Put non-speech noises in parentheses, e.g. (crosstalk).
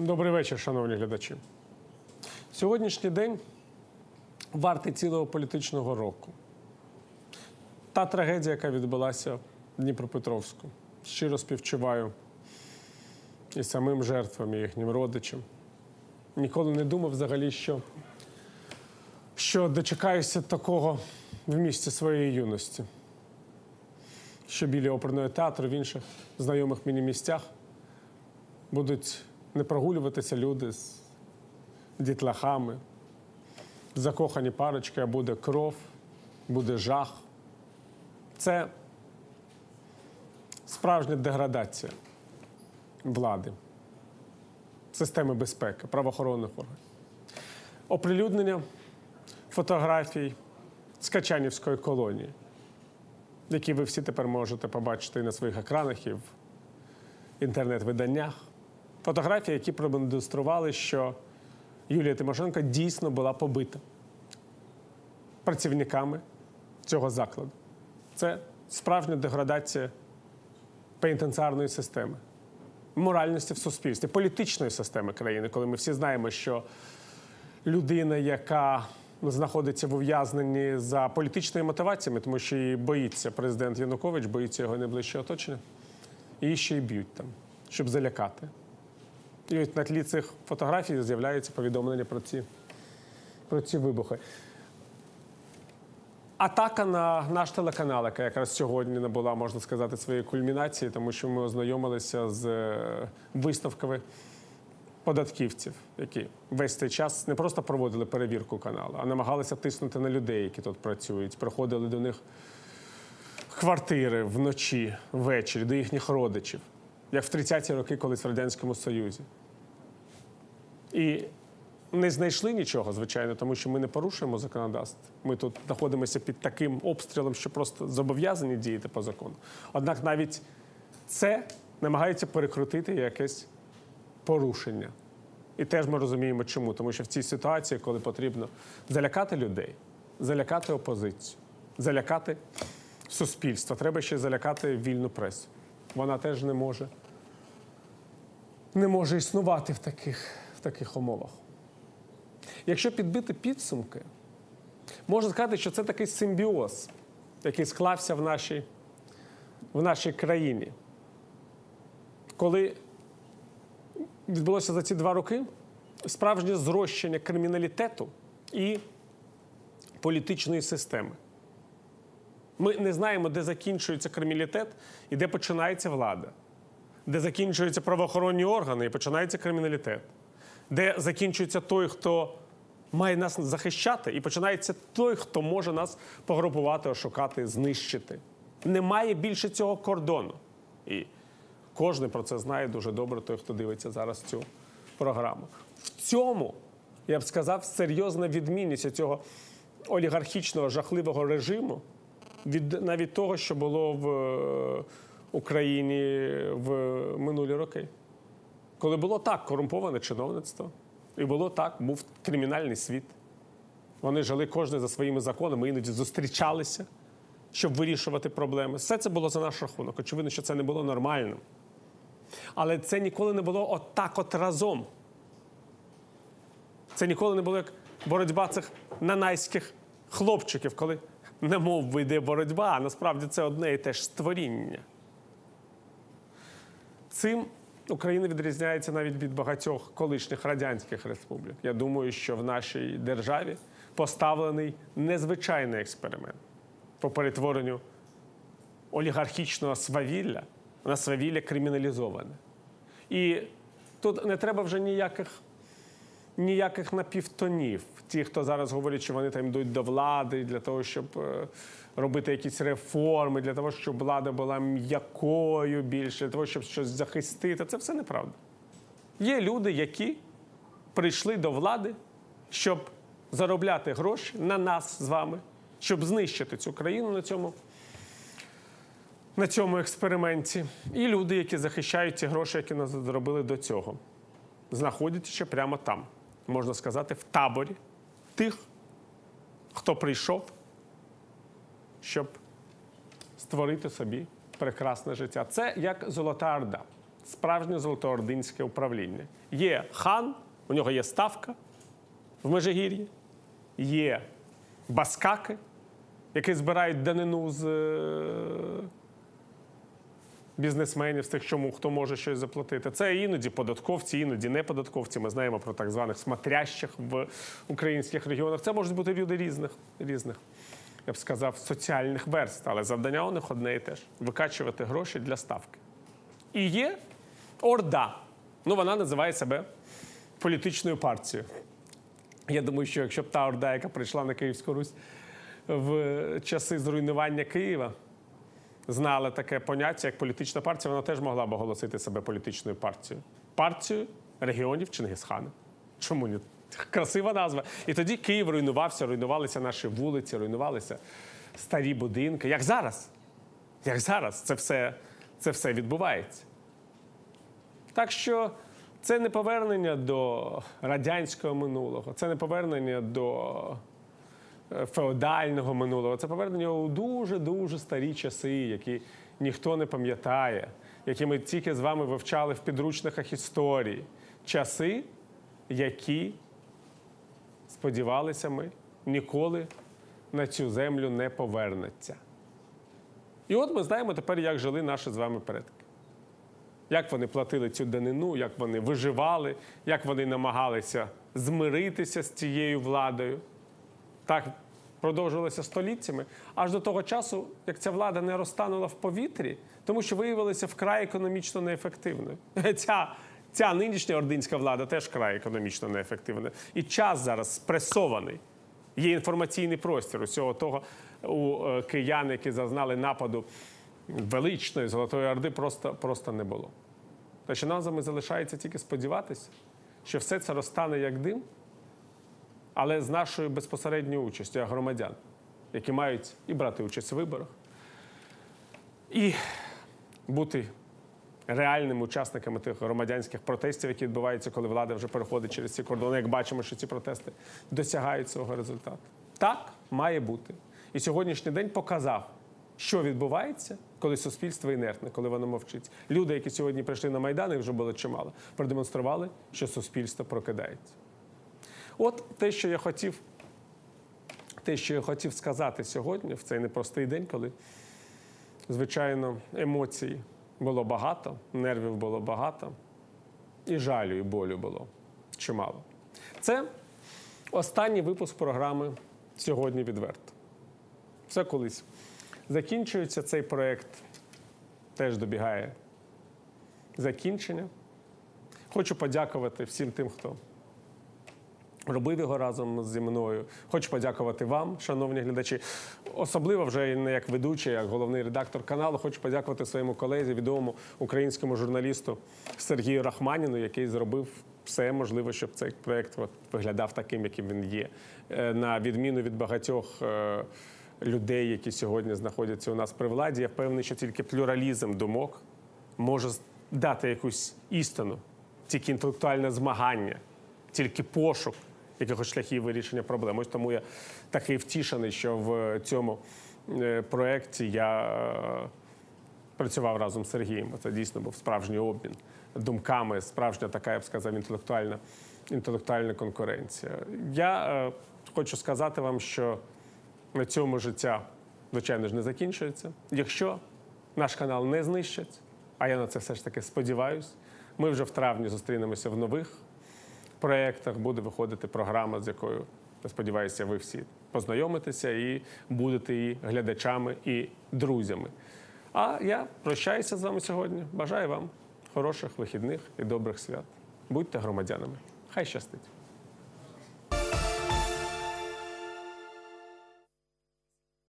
Добрий вечір, шановні глядачі. Сьогоднішній день вартий цілого політичного року. Та трагедія, яка відбулася в Дніпропетровську. Щиро співчуваю і самим жертвам, і їхнім родичам. Ніколи не думав взагалі, що, що дочекаюся такого в місті своєї юності. Що біля оперного театру, в інших знайомих мені місцях будуть не прогулюватися люди з дітлахами, закохані парочки, а буде кров, буде жах. Це справжня деградація влади, системи безпеки, правоохоронних органів. Оприлюднення фотографій з Качанівської колонії, які ви всі тепер можете побачити і на своїх екранах, і в інтернет-виданнях. Фотографії, які продемонстрували, що Юлія Тимошенко дійсно була побита працівниками цього закладу. Це справжня деградація пенітенціарної системи, моральності в суспільстві, політичної системи країни, коли ми всі знаємо, що людина, яка знаходиться в ув'язненні за політичними мотиваціями, тому що її боїться президент Янукович, боїться його найближче оточення, її ще й б'ють там, щоб залякати. І ось на тлі цих фотографій з'являються повідомлення про ці, про ці вибухи. Атака на наш телеканал, яка якраз сьогодні набула, можна сказати, своєї кульмінації, тому що ми ознайомилися з е, висновками податківців, які весь цей час не просто проводили перевірку каналу, а намагалися тиснути на людей, які тут працюють. Приходили до них квартири вночі, ввечері, до їхніх родичів, як в 30-ті роки колись в Радянському Союзі. І не знайшли нічого, звичайно, тому що ми не порушуємо законодавство. Ми тут знаходимося під таким обстрілом, що просто зобов'язані діяти по закону. Однак навіть це намагаються перекрутити якесь порушення. І теж ми розуміємо, чому. Тому що в цій ситуації, коли потрібно залякати людей, залякати опозицію, залякати суспільство, треба ще залякати вільну пресу. Вона теж не може, не може існувати в таких, таких умовах. Якщо підбити підсумки, можна сказати, що це такий симбіоз, який склався в нашій, в нашій країні. Коли відбулося за ці два роки справжнє зрощення криміналітету і політичної системи. Ми не знаємо, де закінчується криміналітет і де починається влада, де закінчуються правоохоронні органи і починається криміналітет, де закінчується той, хто має нас захищати, і починається той, хто може нас погрупувати, ошукати, знищити. Немає більше цього кордону. І кожен про це знає дуже добре, той, хто дивиться зараз цю програму. В цьому, я б сказав, серйозна відмінність цього олігархічного жахливого режиму від навіть того, що було в е, Україні в минулі роки. Коли було так корумповане чиновництво, і було так, був кримінальний світ. Вони жили кожен за своїми законами, іноді зустрічалися, щоб вирішувати проблеми. Все це було за наш рахунок. Очевидно, що це не було нормальним. Але це ніколи не було отак от разом. Це ніколи не було як боротьба цих нанайських хлопчиків, коли не мов би йде боротьба, а насправді це одне і те ж створіння. Цим Україна відрізняється навіть від багатьох колишніх радянських республік. Я думаю, що в нашій державі поставлений незвичайний експеримент по перетворенню олігархічного свавілля на свавілля криміналізоване. І тут не треба вже ніяких, ніяких напівтонів. Ті, хто зараз говорять, що вони там йдуть до влади для того, щоб е, робити якісь реформи, для того, щоб влада була м'якою більше, для того, щоб щось захистити. Це все неправда. Є люди, які прийшли до влади, щоб заробляти гроші на нас з вами, щоб знищити цю країну на цьому на цьому експерименті. І люди, які захищають ці гроші, які нас зробили до цього, знаходяться ще прямо там, можна сказати, в таборі тих, хто прийшов, щоб створити собі прекрасне життя. Це як Золота Орда. справжнє золотоординське управління. Є хан, у нього є ставка в Межигір'ї, є баскаки, які збирають данину з е, бізнесменів, з тих, чому хто може щось заплатити. Це іноді податковці, іноді не податковці. Ми знаємо про так званих смотрящих в українських регіонах. Це можуть бути люди різних, різних, я б сказав, соціальних верст, але завдання у них одне і те ж викачувати гроші для ставки. І є Орда. Ну, вона називає себе політичною партією. Я думаю, що якщо б та Орда, яка прийшла на Київську Русь в часи зруйнування Києва, знала таке поняття, як політична партія, вона теж могла б оголосити себе політичною партією. Партією регіонів Чингисхана. Чому ні? Красива назва. І тоді Київ руйнувався, руйнувалися наші вулиці, руйнувалися старі будинки. Як зараз? Як зараз це все, це все відбувається. Так що це не повернення до радянського минулого, це не повернення до феодального минулого, це повернення у дуже-дуже старі часи, які ніхто не пам'ятає, які ми тільки з вами вивчали в підручниках історії. Часи, які, сподівалися ми, ніколи на цю землю не повернуться. І от ми знаємо тепер, як жили наші з вами предки як вони платили цю данину, як вони виживали, як вони намагалися змиритися з цією владою. Так продовжувалося століттями, аж до того часу, як ця влада не розтанула в повітрі, тому що виявилася вкрай економічно неефективною. (laughs) Ця, ця нинішня ординська влада теж вкрай економічно неефективна. І час зараз спресований. Є інформаційний простір усього того у е, киян, які зазнали нападу величної Золотої Орди, просто, просто не було. Та що нам залишається тільки сподіватися, що все це розтане як дим, але з нашою безпосередньою участю як громадян, які мають і брати участь у виборах, і бути реальними учасниками тих громадянських протестів, які відбуваються, коли влада вже переходить через ці кордони. Як бачимо, що ці протести досягають свого результату. Так має бути. І сьогоднішній день показав, що відбувається, коли суспільство інертне, коли воно мовчить. Люди, які сьогодні прийшли на Майдан, їх вже було чимало, продемонстрували, що суспільство прокидається. От те, що я хотів, те, що я хотів сказати сьогодні, в цей непростий день, коли, звичайно, емоцій було багато, нервів було багато, і жалю, і болю було чимало. Це останній випуск програми сьогодні відверто. Все колись закінчується цей проєкт, теж добігає закінчення. Хочу подякувати всім тим, хто робив його разом зі мною. Хочу подякувати вам, шановні глядачі. Особливо вже не як ведучий, як головний редактор каналу. Хочу подякувати своєму колезі, відомому українському журналісту Сергію Рахманіну, який зробив все можливе, щоб цей проєкт виглядав таким, яким він є. Е, На відміну від багатьох. е, Людей, які сьогодні знаходяться у нас при владі, я впевнений, що тільки плюралізм думок може дати якусь істину, тільки інтелектуальне змагання, тільки пошук якихось шляхів вирішення проблем. Ось тому я такий втішений, що в цьому е, проєкті я е, працював разом з Сергієм. Це дійсно був справжній обмін думками, справжня така, я б сказав, інтелектуальна, інтелектуальна конкуренція. Я е, хочу сказати вам, що на цьому життя, звичайно ж, не закінчується. Якщо наш канал не знищать, а я на це все ж таки сподіваюся, ми вже в травні зустрінемося в нових проєктах. Буде виходити програма, з якою, сподіваюся, ви всі познайомитеся і будете її глядачами, і друзями. А я прощаюся з вами сьогодні. Бажаю вам хороших вихідних і добрих свят. Будьте громадянами. Хай щастить!